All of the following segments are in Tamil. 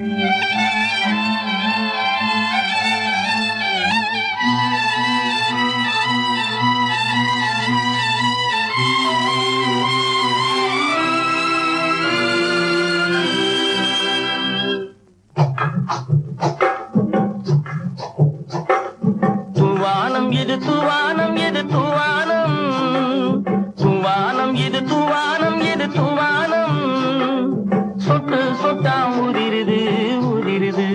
தூவானம் சொட்டா உதிருது உதிருது.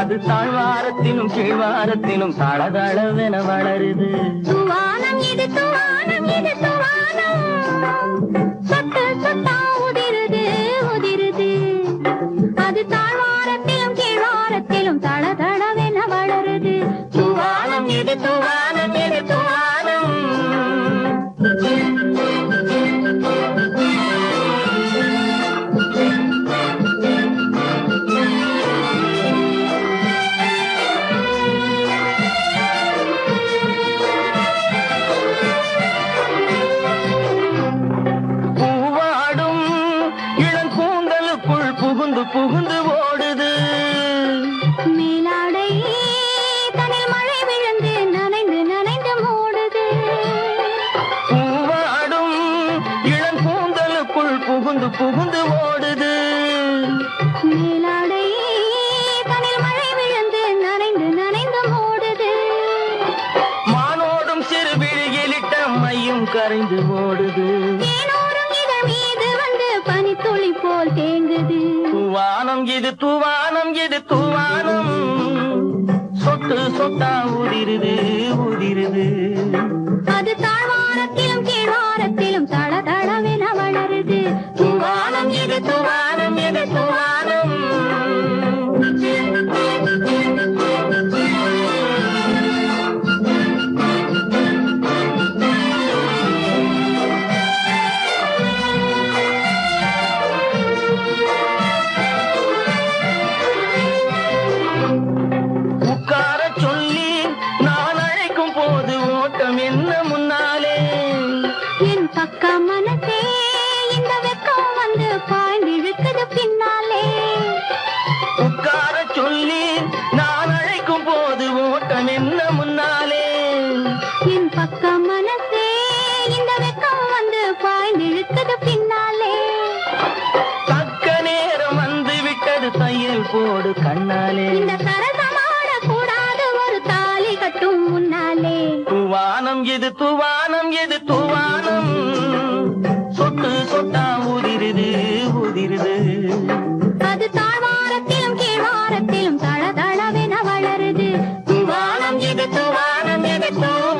அது தாழ்வாரத்திலும் கீழ்வாரத்திலும் தளதளவென வளருது. துவானம் இது துவானம் இது துவானம் சொட்டு சொட்டா உதிருது உதிருது. அது தாழ்வாரத்திலும் கீழ்வாரத்திலும் தளதளவென வளருது. தூவானம் இது தூவானம் புகுந்து புகுந்து ஓடுது. மேலாடை தனில் மழை விழுந்து நனைந்து நனைந்து மூடுது. மானோடும் சிறு விழியிலிட்ட மையும் கரைந்து ஓடுது. பனித்துளி போல் தேங்குது. தூவானம் இது தூவானம் இது தூவானம். சொட்டு சொட்டா உதிருது உதிருது. மனசே இந்த வெக்கம் வந்து பாய்ந்திழுக்குது பின்னாலே. உட்கார சொல்லி நான் அழைக்கும் போது ஓட்டம் என்ன முன்னாலே? என் பக்க மனசே இந்த வெக்கம் வந்து பாய்ந்திழுக்குது பின்னாலே. தக்க நேரம் வந்து விட்டது தையல் போடு கண்ணாலே. இந்த சரசமாட கூடாது ஒரு தாலி கட்டும் முன்னாலே. தூவானம் எது தூவானம் எது தூவானம் minute more.